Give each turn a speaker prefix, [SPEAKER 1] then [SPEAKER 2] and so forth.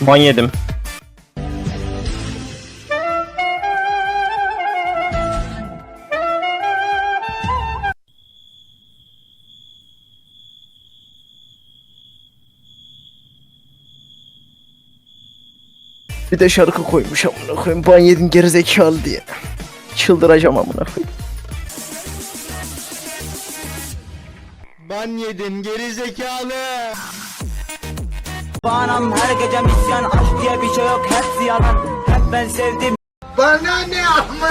[SPEAKER 1] Ban yedim. Bir de şarkı koymuş amına koyayım. Ban yedin gerizekalı diye. Çıldıracağım amına koyayım.
[SPEAKER 2] Ban yedin geri
[SPEAKER 3] Anam her gece misyan aşk diye bir şey yok hepsi yalan Hep ben sevdim
[SPEAKER 2] Bana ne koyayım?